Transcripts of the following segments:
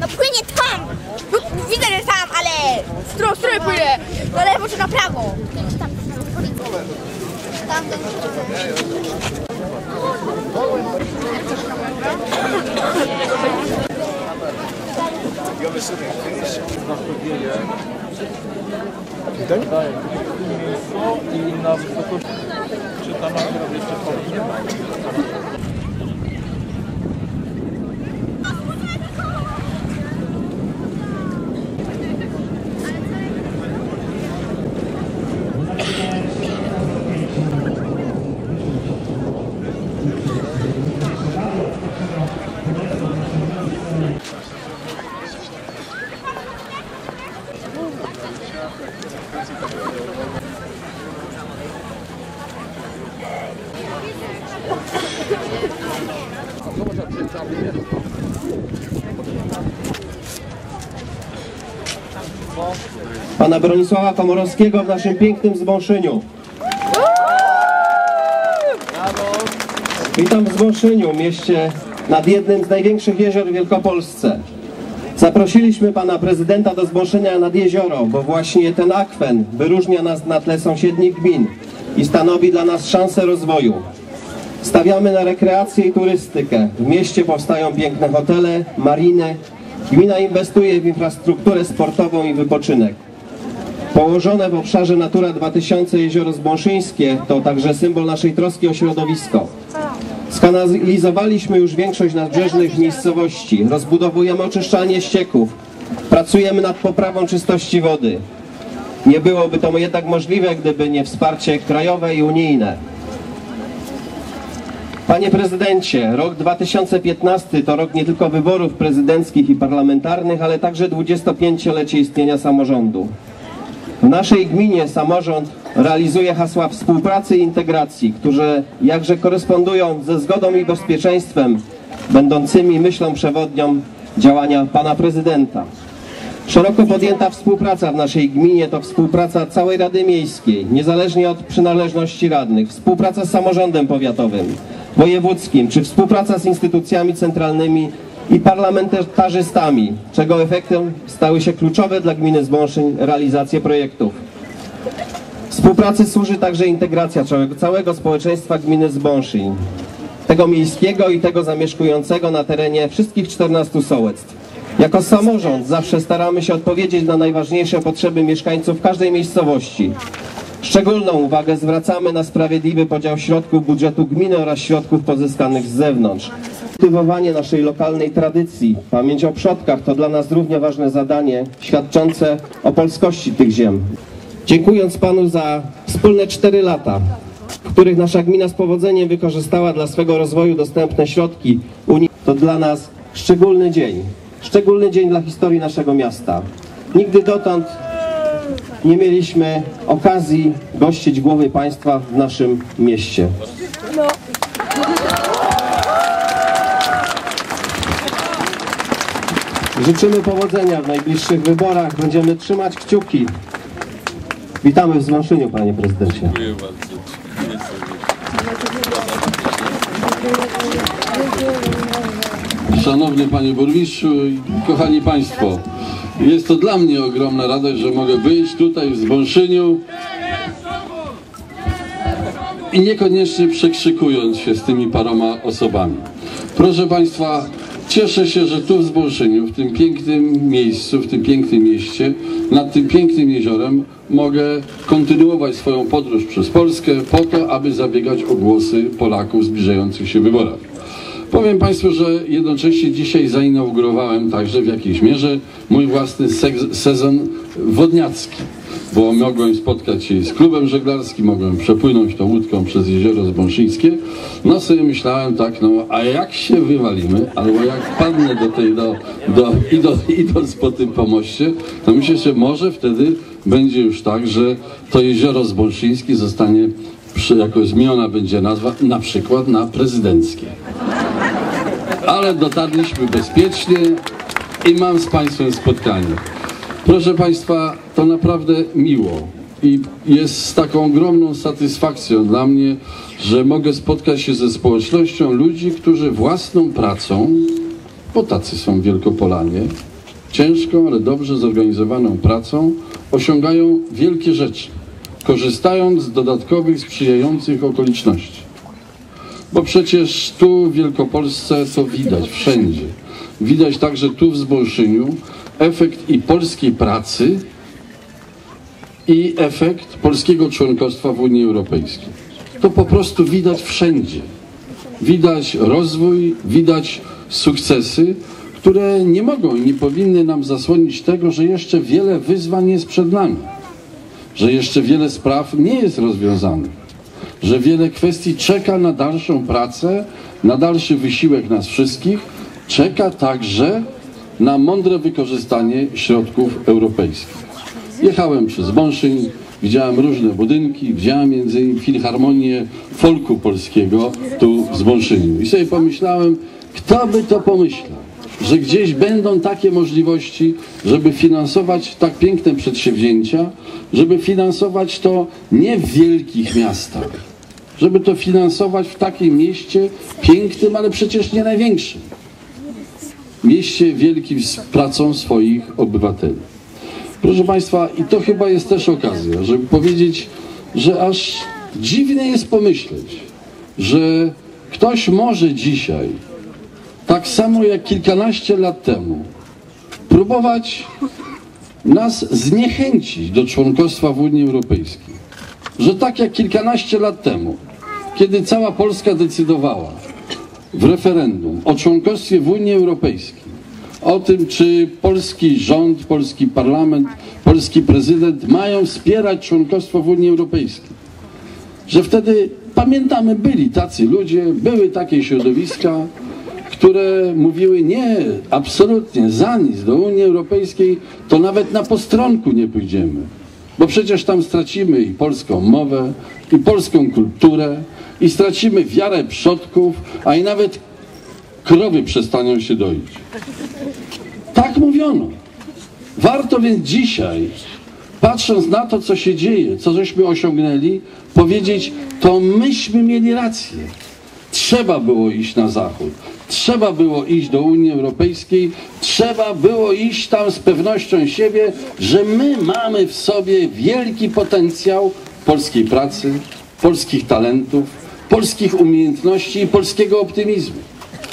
No płynie tam! No, widzę, że tam, ale... Strój, strój płynie! Na lewo czy na prawo? Tam, tam, i na wysokości. Czy tam akurat jeszcze pana Bronisława Komorowskiego w naszym pięknym Zbąszyniu. Witam w Zbąszyniu, mieście nad jednym z największych jezior w Wielkopolsce. Zaprosiliśmy pana prezydenta do Zbąszynia nad jezioro, bo właśnie ten akwen wyróżnia nas na tle sąsiednich gmin i stanowi dla nas szansę rozwoju. Stawiamy na rekreację i turystykę. W mieście powstają piękne hotele, mariny. Gmina inwestuje w infrastrukturę sportową i wypoczynek. Położone w obszarze Natura 2000 jezioro Zbąszyńskie to także symbol naszej troski o środowisko. Skanalizowaliśmy już większość nadbrzeżnych miejscowości. Rozbudowujemy oczyszczalnie ścieków. Pracujemy nad poprawą czystości wody. Nie byłoby to jednak możliwe, gdyby nie wsparcie krajowe i unijne. Panie prezydencie, rok 2015 to rok nie tylko wyborów prezydenckich i parlamentarnych, ale także 25-lecie istnienia samorządu. W naszej gminie samorząd realizuje hasła współpracy i integracji, które jakże korespondują ze zgodą i bezpieczeństwem, będącymi myślą przewodnią działania pana prezydenta. Szeroko podjęta współpraca w naszej gminie to współpraca całej Rady Miejskiej, niezależnie od przynależności radnych, współpraca z samorządem powiatowym, wojewódzkim, czy współpraca z instytucjami centralnymi i parlamentarzystami, czego efektem stały się kluczowe dla gminy Zbąszyń realizacje projektów. Współpracy służy także integracja całego, społeczeństwa gminy Zbąszyń, tego miejskiego i tego zamieszkującego na terenie wszystkich 14 sołectw. Jako samorząd zawsze staramy się odpowiedzieć na najważniejsze potrzeby mieszkańców każdej miejscowości. Szczególną uwagę zwracamy na sprawiedliwy podział środków budżetu gminy oraz środków pozyskanych z zewnątrz. Kultywowanie naszej lokalnej tradycji, pamięć o przodkach to dla nas równie ważne zadanie, świadczące o polskości tych ziem. Dziękując Panu za wspólne cztery lata, w których nasza gmina z powodzeniem wykorzystała dla swego rozwoju dostępne środki Unii, to dla nas szczególny dzień. Szczególny dzień dla historii naszego miasta. Nigdy dotąd nie mieliśmy okazji gościć głowy państwa w naszym mieście. Życzymy powodzenia w najbliższych wyborach. Będziemy trzymać kciuki. Witamy w Zmąszyniu, panie prezydencie. Dziękuję bardzo. Szanowny Panie Burmistrzu i kochani Państwo, jest to dla mnie ogromna radość, że mogę być tutaj w Zbąszyniu i niekoniecznie przekrzykując się z tymi paroma osobami. Proszę Państwa, cieszę się, że tu w Zbąszyniu, w tym pięknym miejscu, w tym pięknym mieście, nad tym pięknym jeziorem mogę kontynuować swoją podróż przez Polskę po to, aby zabiegać o głosy Polaków zbliżających się wyborach. Powiem Państwu, że jednocześnie dzisiaj zainaugurowałem także w jakiejś mierze mój własny sezon wodniacki, bo mogłem spotkać się z klubem żeglarskim, mogłem przepłynąć tą łódką przez jezioro Zbąszyńskie. No sobie myślałem tak, no a jak się wywalimy, albo jak padnę do tej, do, do, idąc po tym pomoście, to myślę, że może wtedy będzie już tak, że to jezioro Zbąszyńskie zostanie jako zmieniona będzie nazwa na przykład na prezydenckie ale dotarliśmy bezpiecznie i mam z Państwem spotkanie. Proszę Państwa, to naprawdę miło i jest z taką ogromną satysfakcją dla mnie, że mogę spotkać się ze społecznością ludzi, którzy własną pracą, bo tacy są Wielkopolanie, ciężką, ale dobrze zorganizowaną pracą osiągają wielkie rzeczy, korzystając z dodatkowych sprzyjających okoliczności. Bo przecież tu w Wielkopolsce to widać wszędzie. Widać także tu w Zbolszyniu efekt i polskiej pracy, i efekt polskiego członkostwa w Unii Europejskiej. To po prostu widać wszędzie. Widać rozwój, widać sukcesy, które nie mogą i nie powinny nam zasłonić tego, że jeszcze wiele wyzwań jest przed nami, że jeszcze wiele spraw nie jest rozwiązanych, że wiele kwestii czeka na dalszą pracę, na dalszy wysiłek nas wszystkich, czeka także na mądre wykorzystanie środków europejskich. Jechałem przez Bąszyn, widziałem różne budynki, widziałem między innymi filharmonię folku polskiego tu w Zbąszyniu. I sobie pomyślałem, kto by to pomyślał, że gdzieś będą takie możliwości, żeby finansować tak piękne przedsięwzięcia, żeby finansować to nie w wielkich miastach, żeby to finansować w takim mieście pięknym, ale przecież nie największym. Mieście wielkim z pracą swoich obywateli. Proszę Państwa, i to chyba jest też okazja, żeby powiedzieć, że aż dziwne jest pomyśleć, że ktoś może dzisiaj, tak samo jak kilkanaście lat temu, próbować nas zniechęcić do członkostwa w Unii Europejskiej. Że tak jak kilkanaście lat temu, kiedy cała Polska decydowała w referendum o członkostwie w Unii Europejskiej, o tym, czy polski rząd, polski parlament, polski prezydent mają wspierać członkostwo w Unii Europejskiej. Że wtedy, pamiętamy, byli tacy ludzie, były takie środowiska, które mówiły nie, absolutnie, za nic do Unii Europejskiej, to nawet na postronku nie pójdziemy. Bo przecież tam stracimy i polską mowę, i polską kulturę, i stracimy wiarę przodków, a i nawet krowy przestaną się doić. Tak mówiono. Warto więc dzisiaj, patrząc na to, co się dzieje, co żeśmy osiągnęli, powiedzieć, to myśmy mieli rację. Trzeba było iść na zachód. Trzeba było iść do Unii Europejskiej. Trzeba było iść tam z pewnością siebie, że my mamy w sobie wielki potencjał polskiej pracy, polskich talentów, polskich umiejętności i polskiego optymizmu.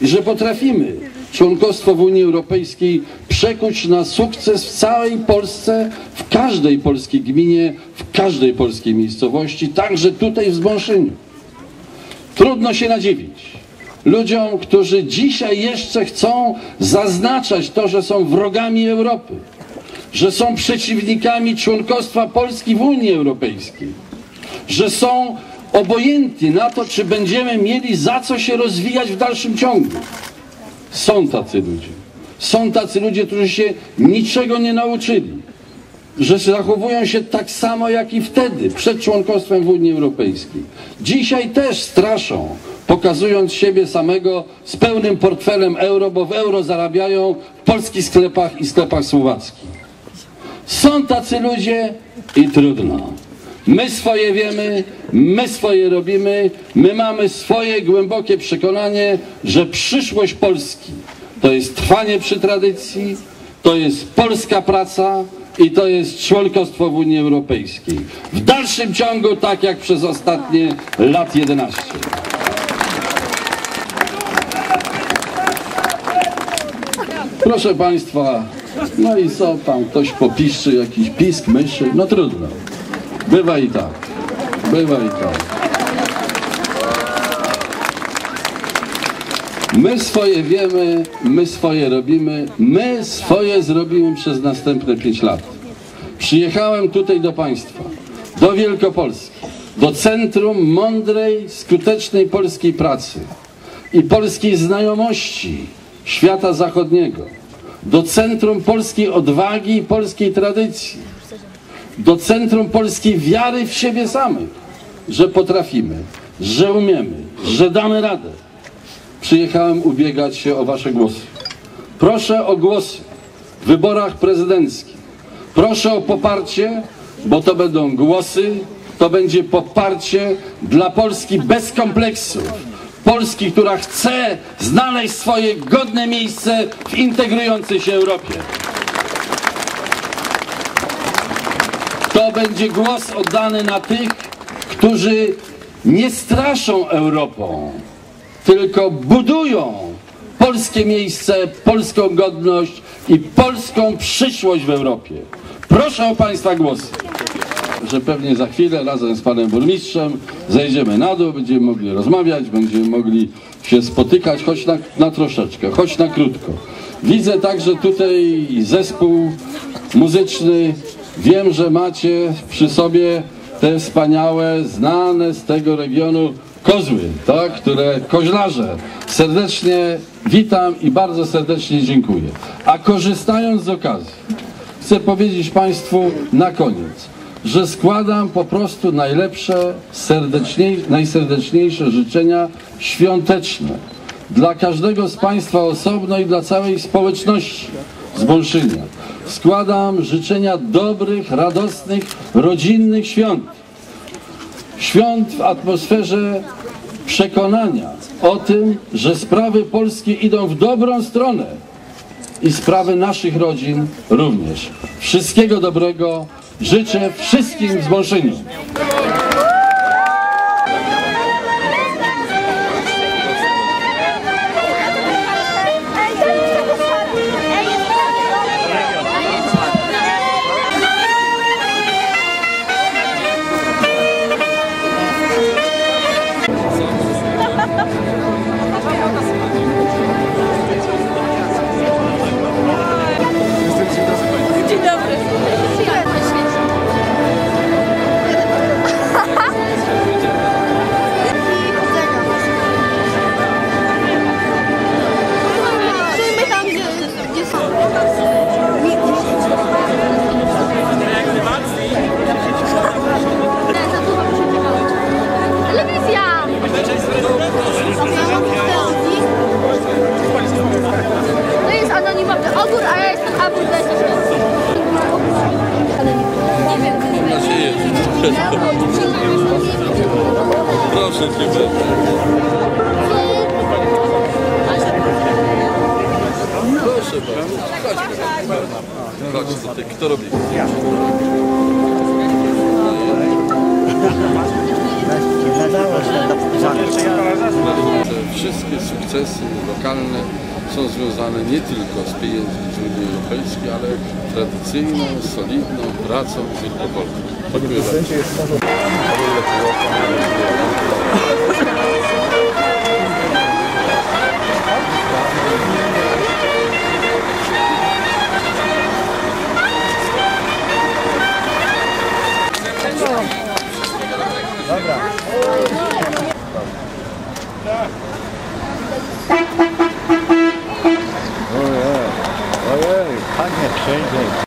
I że potrafimy członkostwo w Unii Europejskiej przekuć na sukces w całej Polsce, w każdej polskiej gminie, w każdej polskiej miejscowości, także tutaj w Zbąszyniu. Trudno się nadziwić ludziom, którzy dzisiaj jeszcze chcą zaznaczać to, że są wrogami Europy, że są przeciwnikami członkostwa Polski w Unii Europejskiej, że są obojętni na to, czy będziemy mieli za co się rozwijać w dalszym ciągu. Są tacy ludzie. Są tacy ludzie, którzy się niczego nie nauczyli. Że zachowują się tak samo jak i wtedy, przed członkostwem w Unii Europejskiej. Dzisiaj też straszą, pokazując siebie samego z pełnym portfelem euro, bo w euro zarabiają w polskich sklepach i sklepach słowackich. Są tacy ludzie i trudno. My swoje wiemy, my swoje robimy, my mamy swoje głębokie przekonanie, że przyszłość Polski to jest trwanie przy tradycji, to jest polska praca i to jest członkostwo w Unii Europejskiej. W dalszym ciągu tak jak przez ostatnie lat 11. Proszę Państwa, no i co tam, ktoś popiszczy, jakiś pisk myszy, no trudno. Bywa i tak. Bywa i tak. My swoje wiemy, my swoje robimy, my swoje zrobimy przez następne pięć lat. Przyjechałem tutaj do Państwa, do Wielkopolski, do centrum mądrej, skutecznej polskiej pracy i polskiej znajomości świata zachodniego, do centrum polskiej odwagi i polskiej tradycji do centrum polskiej wiary w siebie samych, że potrafimy, że umiemy, że damy radę. Przyjechałem ubiegać się o Wasze głosy. Proszę o głosy w wyborach prezydenckich. Proszę o poparcie, bo to będą głosy, to będzie poparcie dla Polski bez kompleksów. Polski, która chce znaleźć swoje godne miejsce w integrującej się Europie. To będzie głos oddany na tych, którzy nie straszą Europą, tylko budują polskie miejsce, polską godność i polską przyszłość w Europie. Proszę o Państwa głosy. Że pewnie za chwilę razem z panem burmistrzem zejdziemy na dół, będziemy mogli rozmawiać, będziemy mogli się spotykać, choć na, na troszeczkę, choć na krótko. Widzę także tutaj zespół muzyczny. Wiem, że macie przy sobie te wspaniałe, znane z tego regionu kozły, tak, które koźlarze. Serdecznie witam i bardzo serdecznie dziękuję. A korzystając z okazji, chcę powiedzieć Państwu na koniec, że składam po prostu najlepsze, serdeczniej, najserdeczniejsze życzenia świąteczne dla każdego z Państwa osobno i dla całej społeczności z Bolszynia. Składam życzenia dobrych, radosnych, rodzinnych świąt. Świąt w atmosferze przekonania o tym, że sprawy polskie idą w dobrą stronę i sprawy naszych rodzin również. Wszystkiego dobrego życzę wszystkim z Bolszyniu. Chodź tutaj. Kto robi? Te wszystkie sukcesy lokalne są związane nie tylko z pieniędzmi z Unii Europejskiej, ale tradycyjną, solidną pracą Wielkopolską. Dziękuję bardzo.